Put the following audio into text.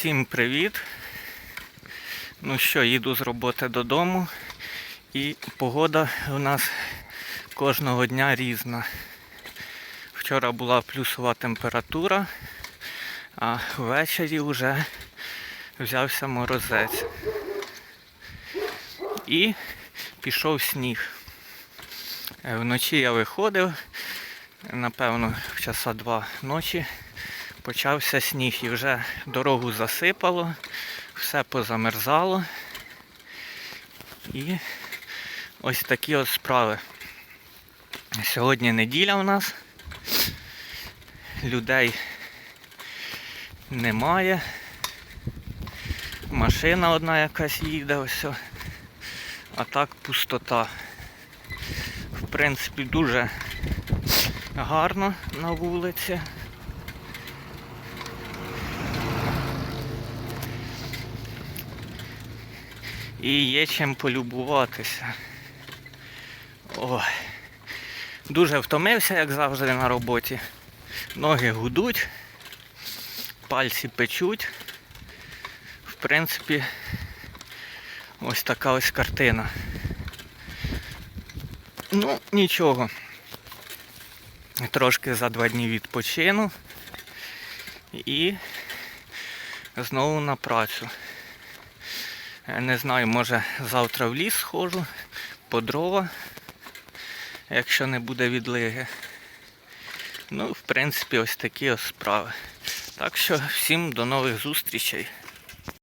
Всім привіт. Ну що, їду з роботи додому. І погода у нас кожного дня різна. Вчора була плюсова температура, а ввечері вже взявся морозець. І пішов сніг. Е, Вночі я виходив, напевно, в часа два ночі почався сніг і вже дорогу засипало, все позамерзало. І ось такі от справи. Сьогодні неділя у нас. Людей немає. Машина одна якась їде ось. А так пустота. В принципі, дуже гарно на вулиці. І є чим полюбуватися. Ой. Дуже втомився, як завжди, на роботі. Ноги гудуть, пальці печуть. В принципі, ось така ось картина. Ну, нічого. Трошки за два дні відпочину і знову на працю. Не знаю, може завтра в ліс схожу по дрова, якщо не буде відлиги. Ну, в принципі, ось такі ось справи. Так що всім до нових зустрічей.